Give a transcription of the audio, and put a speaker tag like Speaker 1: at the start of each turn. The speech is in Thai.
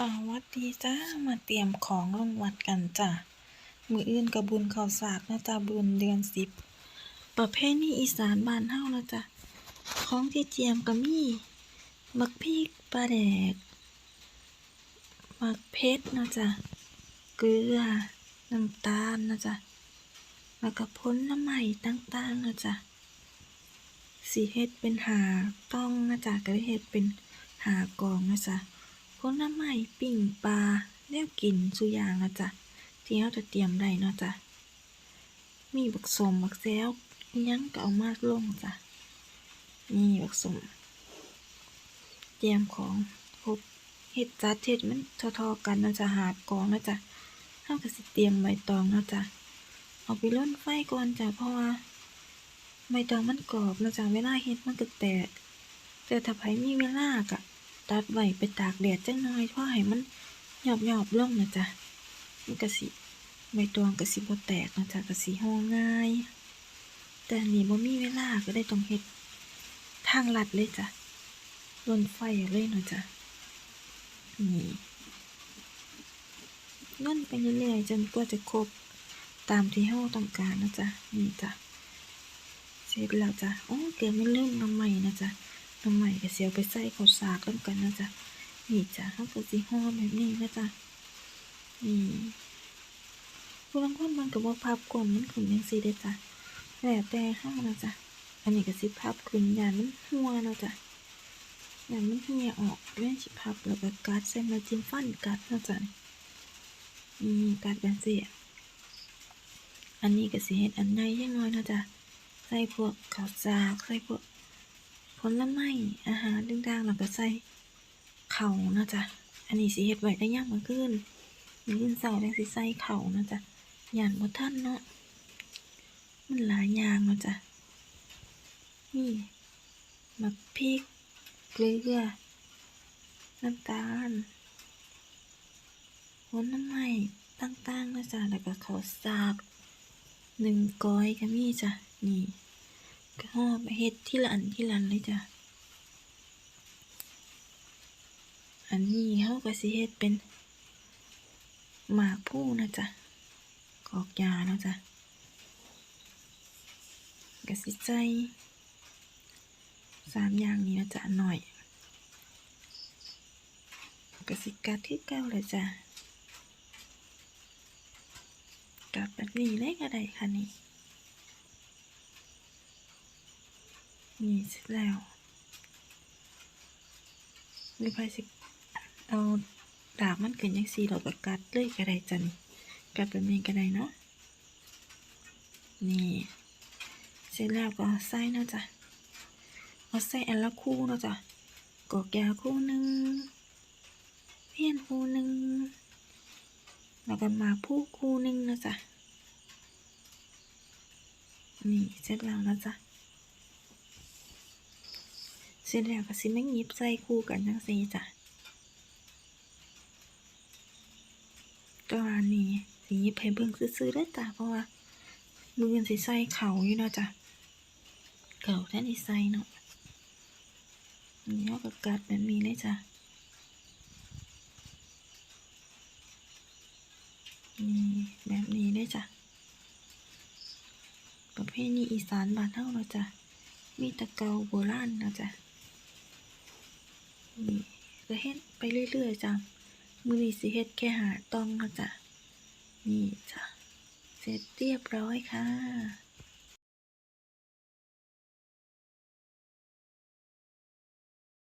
Speaker 1: สวัสดีจ้า มาเตรียมของลงวัดกันจ้ะ มืออื่นกระบุญข้าวสากนะจ้ะบุญเดือนสิบ ประเพณีอีสานบ้านเฮานะจ้ะ ของที่เจียมก็มีบักพริกปลาแดกบักเพชรนะจ้ะ เกลือ น้ำตาลนะจ้ะ แล้วก็พ้นน้ำใหม่ต่างๆนะจ๊ะสีเฮ็ดเป็นหาต้องนะจ๊ะก็ได้เฮ็ดเป็นหากองนะจ๊ะ ลไม้ปิ่งปลาแนวกินสุอย่างนะจ๊ะที่เราจะเตรียมได้เนาะจ๊ะมีบักสมบักแซวยังก็เอามาลงจ้ะนี่บักสมเตรียมของครบเฮ็ดจัดเฮ็ดมันทอๆกันนะจ๊ะหากองนะจ๊ะเราก็สิเตรียมใบตองเนาะจ๊ะเอาไปร่นไฟก่อนจ้ะเพราะว่าใบตองมันกรอบนะจ๊ะเวลาเฮ็ดมันก็แตกแต่ถ้าไผมีเวลาก็ ตัดไว้ไปตากแดดจังน่อยเพราะให้มันหยอบหยอบลงนะจ๊ะมันก็สิใบตองก็สิบ่แตกนะจ๊ะก็สิห่อง่าย แต่นนี้บ่มีเวลาก็ได้ต้องเฮ็ดทางลัดเลยจ้ะลนไฟเลยเนาะจ๊ะนี่ล่นไปเรื่อยๆจนกว่าจะครบตามที่เฮาต้องการนะจ๊ะนี่จ้ะเสร็จแล้วจ้ะโอ้เกือบไม่ลืมน้ำใหม่นะจ๊ะ น้ำใหม่ก็เสียวไปใส่ข้าวสากแล้วกันนะจ๊ะนี่จ้ะเขาก็สิห่อแบบนี้นะจ๊ะนี่ผู้ลังคนมันก็บ่พับกลมมันขึ้นยังสีได้จ้ะแล้วแต่เฮานะจ๊ะอันนี้ก็สิพับขึ้นยานมันหัวนะจ๊ะยานมันเหี่ยออกเล่นสิพับแล้วก็กัดเส้นมาจิ้มฟันกัดนะจ๊ะนี่กัดแบบนี้อันนี้ก็สิเฮ็ดอันใหญ่ยังน้อยนะจ๊ะใส่พวกข้าวสากใส่พวก ลไม้อาหารต่างๆแล้วก็ใส่เข่านะจ๊ะ อันนี้สิเฮ็ดไว้ได้ยามมื้อคืนมื้อคืนเช้าจังสิใส่เข่านะจ๊ะหยานบ่ทันเนาะมันหลายอย่างนาะจ๊ะนี่มักพริกเกลือน้ำตาลผลไม้ต่างๆนะจ๊ะแล้วก็ข้าวสากหนึ่งก้อยก็มีจ้ะนี่ ก็ไปเฮ็ดที่ละอันที่ละอันเลยจ้ะ อันนี้เขาก็สิเฮ็ดเป็นหมากผู้นะจ๊ะกอกยาเนาะจ๊ะก็สิใจสามอย่างนี้นะจ๊ะหน่อยก็สิกัดที่เก้าเลยจ้ะกับแบบนี้เลยก็ได้ค่ะนี่ นี่เสร็จแล้วมีไฟสิเอาดาบมันขึ้นยังสีเราก็กัดเลยก็ได้จันกัดแบบนี้ก็ได้เนาะนี่เสร็จแล้วก็ใส่เนาะจ้ะเอาใส่อันละคู่เนาะจ้ะกอกยาคู่หนึ่งเพี้ยนคู่หนึ่งแล้วก็มาผู้คู่หนึ่งนะจ๊ะนี่เสร็จแล้วนะจ๊ะ เสร็จแล้วก็สิไม่หยิบใส่คู่กันทั้งสี่จ้ะก็อันนี้สิหยิบให้เบิ่งซื่อๆได้จ้ะเพราะว่ามืออนสิใส่เข่าอยู่นะจ้ะเข่าแท่นใส่เนาะนี่เอาก็กัดแบบนี้เลยจ้ะนี่แบบนี้ได้จ้ะประเภทนี้อีสานบ้านเฮาเนาะจ้ะมีตะเกาโบราณเนาะจ้ะ จะเฮ็ดไปเรื่อยๆจ้ะมือนี้สิเฮ็ดแค่หาต้องนะจ้ะนี่จ้ะเสร็จเรียบร้อยค่ะ